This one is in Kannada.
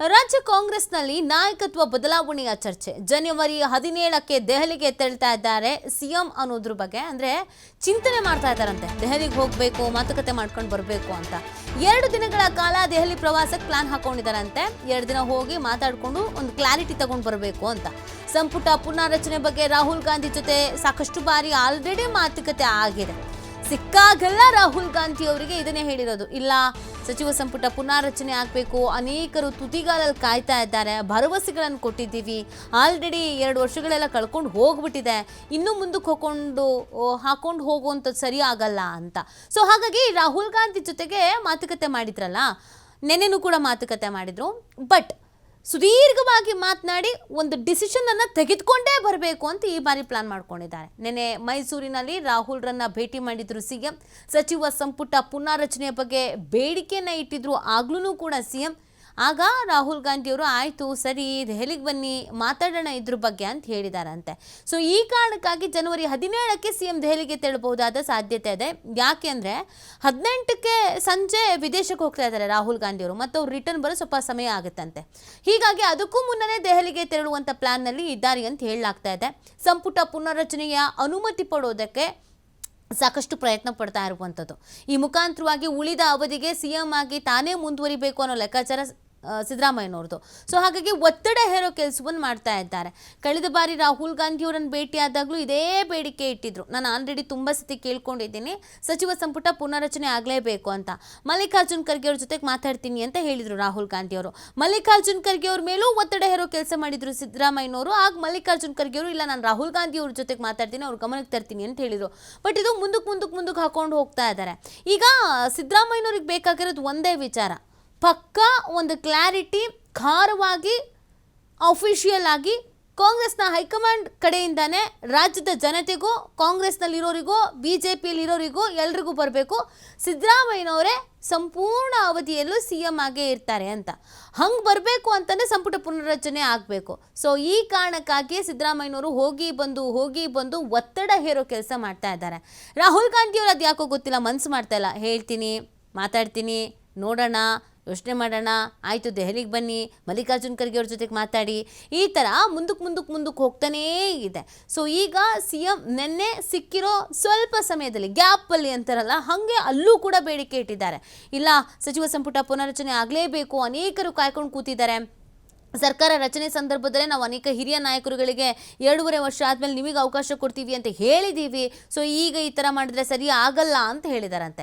ರಾಜ್ಯ ಕಾಂಗ್ರೆಸ್ನಲ್ಲಿ ನಾಯಕತ್ವ ಬದಲಾವಣೆಯ ಚರ್ಚೆ. ಜನವರಿ ಹದಿನೇಳಕ್ಕೆ ದೆಹಲಿಗೆ ತೆರಳ್ತಾ ಇದ್ದಾರೆ ಸಿಎಂ ಅನ್ನೋದ್ರ ಬಗ್ಗೆ. ಅಂದ್ರೆ ಚಿಂತನೆ ಮಾಡ್ತಾ ಇದ್ದಾರಂತೆ. ದೆಹಲಿಗೆ ಹೋಗಬೇಕು, ಮಾತುಕತೆ ಮಾಡ್ಕೊಂಡು ಬರಬೇಕು ಅಂತ. ಎರಡು ದಿನಗಳ ಕಾಲ ದೆಹಲಿ ಪ್ರವಾಸಕ್ಕೆ ಪ್ಲಾನ್ ಹಾಕೊಂಡಿದ್ದಾರಂತೆ. ಎರಡು ದಿನ ಹೋಗಿ ಮಾತಾಡಿಕೊಂಡು ಒಂದು ಕ್ಲಾರಿಟಿ ತಗೊಂಡು ಬರಬೇಕು ಅಂತ. ಸಂಪುಟ ಪುನಾರಚನೆ ಬಗ್ಗೆ ರಾಹುಲ್ ಗಾಂಧಿ ಜೊತೆ ಸಾಕಷ್ಟು ಬಾರಿ ಆಲ್ರೆಡಿ ಮಾತುಕತೆ ಆಗಿದೆ. ಸಿಕ್ಕಾಗೆಲ್ಲ ರಾಹುಲ್ ಗಾಂಧಿ ಅವರಿಗೆ ಇದನ್ನೇ ಹೇಳಿರೋದು. ಇಲ್ಲ, ಸಚಿವ ಸಂಪುಟ ಪುನಾರಚನೆ ಆಗಬೇಕು, ಅನೇಕರು ತುದಿಗಾಲಲ್ಲಿ ಕಾಯ್ತಾ ಇದ್ದಾರೆ, ಭರವಸೆಗಳನ್ನು ಕೊಟ್ಟಿದ್ದೀವಿ, ಆಲ್ರೆಡಿ ಎರಡು ವರ್ಷಗಳೆಲ್ಲ ಕಳ್ಕೊಂಡು ಹೋಗ್ಬಿಟ್ಟಿದೆ, ಇನ್ನೂ ಮುಂದಕ್ಕೆ ಹೋಗ್ಕೊಂಡು ಹಾಕೊಂಡು ಹೋಗುವಂಥದ್ದು ಸರಿ ಆಗಲ್ಲ ಅಂತ. ಸೊ ಹಾಗಾಗಿ ರಾಹುಲ್ ಗಾಂಧಿ ಜೊತೆಗೆ ಮಾತುಕತೆ ಮಾಡಿದ್ರಲ್ಲ ನೆನೆನೂ ಕೂಡ ಮಾತುಕತೆ ಮಾಡಿದರು ಬಟ್ ಸುದೀರ್ಘವಾಗಿ ಮಾತನಾಡಿ ಒಂದು ಡಿಸಿಷನ್ ಅನ್ನ ತೆಗೆದುಕೊಂಡೇ ಬರಬೇಕು ಅಂತ ಈ ಬಾರಿ ಪ್ಲಾನ್ ಮಾಡ್ಕೊಂಡಿದ್ದಾರೆ. ನಿನ್ನೆ ಮೈಸೂರಿನಲ್ಲಿ ರಾಹುಲ್ರನ್ನ ಭೇಟಿ ಮಾಡಿದ್ರು ಸಿಎಂ. ಸಚಿವ ಸಂಪುಟ ಪುನಾರಚನೆಯ ಬಗ್ಗೆ ಬೇಡಿಕೆಯನ್ನ ಇಟ್ಟಿದ್ರು ಆಗ್ಲೂ ಕೂಡ ಸಿಎಂ. ಆಗ ರಾಹುಲ್ ಗಾಂಧಿ ಅವರು ಆಯ್ತು, ಸರಿ, ದೆಹಲಿಗೆ ಬನ್ನಿ, ಮಾತಾಡೋಣ ಇದ್ರ ಬಗ್ಗೆ ಅಂತ ಹೇಳಿದಾರಂತೆ. ಸೊ ಈ ಕಾರಣಕ್ಕಾಗಿ ಜನವರಿ ಹದಿನೇಳಕ್ಕೆ ಸಿ ಎಂ ದೆಹಲಿಗೆ ತೆರಳಬಹುದಾದ ಸಾಧ್ಯತೆ ಇದೆ. ಯಾಕೆ ಅಂದರೆ, ಹದಿನೆಂಟಕ್ಕೆ ಸಂಜೆ ವಿದೇಶಕ್ಕೆ ಹೋಗ್ತಾ ಇದ್ದಾರೆ ರಾಹುಲ್ ಗಾಂಧಿ ಅವರು ಮತ್ತು ಅವ್ರು ರಿಟರ್ನ್ ಬರೋ ಸ್ವಲ್ಪ ಸಮಯ ಆಗುತ್ತಂತೆ. ಹೀಗಾಗಿ ಅದಕ್ಕೂ ಮುನ್ನನೇ ದೆಹಲಿಗೆ ತೆರಳುವಂಥ ಪ್ಲಾನ್ನಲ್ಲಿ ಇದ್ದಾರೆ ಅಂತ ಹೇಳಲಾಗ್ತಾ ಇದೆ. ಸಂಪುಟ ಪುನರ್ರಚನೆಯ ಅನುಮತಿ ಪಡೋದಕ್ಕೆ ಸಾಕಷ್ಟು ಪ್ರಯತ್ನ ಪಡ್ತಾ ಇರುವಂಥದ್ದು ಈ ಮುಖಾಂತರವಾಗಿ ಉಳಿದ ಅವಧಿಗೆ ಸಿ ಎಂ ಆಗಿ ತಾನೇ ಮುಂದುವರಿಬೇಕು ಅನ್ನೋ ಲೆಕ್ಕಾಚಾರ ಸಿದ್ದರಾಮಯ್ಯನವ್ರದ್ದು. ಸೊ ಹಾಗಾಗಿ ಒತ್ತಡ ಹೇರೋ ಕೆಲಸವನ್ನು ಮಾಡ್ತಾ ಇದ್ದಾರೆ. ಕಳೆದ ಬಾರಿ ರಾಹುಲ್ ಗಾಂಧಿ ಅವರನ್ನು ಭೇಟಿಯಾದಾಗಲೂ ಇದೇ ಬೇಡಿಕೆ ಇಟ್ಟಿದ್ರು. ನಾನು ಆಲ್ರೆಡಿ ತುಂಬ ಸತಿ ಕೇಳ್ಕೊಂಡಿದ್ದೀನಿ, ಸಚಿವ ಸಂಪುಟ ಪುನರಚನೆ ಆಗಲೇಬೇಕು ಅಂತ. ಮಲ್ಲಿಕಾರ್ಜುನ್ ಖರ್ಗೆ ಅವ್ರ ಜೊತೆಗೆ ಮಾತಾಡ್ತೀನಿ ಅಂತ ಹೇಳಿದರು ರಾಹುಲ್ ಗಾಂಧಿ ಅವರು. ಮಲ್ಲಿಕಾರ್ಜುನ್ ಖರ್ಗೆ ಅವ್ರ ಮೇಲೂ ಒತ್ತಡ ಹೇರೋ ಕೆಲಸ ಮಾಡಿದ್ರು ಸಿದ್ದರಾಮಯ್ಯನವರು. ಆಗ ಮಲ್ಲಿಕಾರ್ಜುನ್ ಖರ್ಗೆ ಅವರು, ಇಲ್ಲ ನಾನು ರಾಹುಲ್ ಗಾಂಧಿ ಅವ್ರ ಜೊತೆಗೆ ಮಾತಾಡ್ತೀನಿ, ಅವ್ರ ಗಮನಕ್ಕೆ ತರ್ತೀನಿ ಅಂತ ಹೇಳಿದರು. ಬಟ್ ಇದು ಮುಂದಕ್ಕೆ ಮುಂದಕ್ಕೆ ಮುಂದಕ್ಕೆ ಹಾಕೊಂಡು ಹೋಗ್ತಾ ಇದ್ದಾರೆ. ಈಗ ಸಿದ್ದರಾಮಯ್ಯನವ್ರಿಗೆ ಬೇಕಾಗಿರೋದು ಒಂದೇ ವಿಚಾರ. ಪಕ್ಕಾ ಒಂದು ಕ್ಲಾರಿಟಿ ಖಾರವಾಗಿ ಅಫಿಷಿಯಲ್ ಆಗಿ ಕಾಂಗ್ರೆಸ್ನ ಹೈಕಮಾಂಡ್ ಕಡೆಯಿಂದನೇ ರಾಜ್ಯದ ಜನತೆಗೂ, ಕಾಂಗ್ರೆಸ್ನಲ್ಲಿರೋರಿಗೂ ಬಿ ಜೆ ಪಿಯಲ್ಲಿರೋರಿಗೂ ಎಲ್ರಿಗೂ ಬರಬೇಕು. ಸಿದ್ದರಾಮಯ್ಯನವರೇ ಸಂಪೂರ್ಣ ಅವಧಿಯಲ್ಲೂ ಸಿ ಎಂ ಆಗೇ ಇರ್ತಾರೆ ಅಂತ. ಹಂಗೆ ಬರಬೇಕು ಅಂತಂದರೆ ಸಂಪುಟ ಪುನರ್ರಚನೆ ಆಗಬೇಕು. ಸೊ ಈ ಕಾರಣಕ್ಕಾಗಿ ಸಿದ್ದರಾಮಯ್ಯನವರು ಹೋಗಿ ಬಂದು ಹೋಗಿ ಬಂದು ಒತ್ತಡ ಹೇರೋ ಕೆಲಸ ಮಾಡ್ತಾ ಇದ್ದಾರೆ. ರಾಹುಲ್ ಗಾಂಧಿಯವರು ಅದು ಯಾಕೋ ಗೊತ್ತಿಲ್ಲ ಮನಸ್ಸು ಮಾಡ್ತಾ ಇಲ್ಲ. ಹೇಳ್ತೀನಿ, ಮಾತಾಡ್ತೀನಿ, ನೋಡೋಣ ಯೋಚನೆ ಮಾಡೋಣ. ಆಯಿತು, ದೆಹಲಿಗೆ ಬನ್ನಿ. ಮಲ್ಲಿಕಾರ್ಜುನ್ ಖರ್ಗೆ ಅವ್ರ ಜೊತೆಗೆ ಮಾತಾಡಿ. ಈ ಥರ ಮುಂದಕ್ಕೆ ಮುಂದಕ್ಕೆ ಮುಂದಕ್ಕೆ ಹೋಗ್ತಾನೇ ಇದೆ. ಸೊ ಈಗ ಸಿ ಎಂ ನಿನ್ನೆ ಸಿಕ್ಕಿರೋ ಸ್ವಲ್ಪ ಸಮಯದಲ್ಲಿ ಗ್ಯಾಪಲ್ಲಿ ಅಂತಾರಲ್ಲ, ಹಾಗೆ ಅಲ್ಲೂ ಕೂಡ ಬೇಡಿಕೆ ಇಟ್ಟಿದ್ದಾರೆ. ಇಲ್ಲ, ಸಚಿವ ಸಂಪುಟ ಪುನರಚನೆ ಆಗಲೇಬೇಕು. ಅನೇಕರು ಕಾಯ್ಕೊಂಡು ಕೂತಿದ್ದಾರೆ. ಸರ್ಕಾರ ರಚನೆ ಸಂದರ್ಭದಲ್ಲೇ ನಾವು ಅನೇಕ ಹಿರಿಯ ನಾಯಕರುಗಳಿಗೆ ಎರಡೂವರೆ ವರ್ಷ ಆದಮೇಲೆ ನಿಮಗೆ ಅವಕಾಶ ಕೊಡ್ತೀವಿ ಅಂತ ಹೇಳಿದ್ದೀವಿ ಸೊ ಈಗ ಈ ಥರ ಮಾಡಿದ್ರೆ ಸರಿ ಆಗಲ್ಲ ಅಂತ ಹೇಳಿದಾರಂತೆ.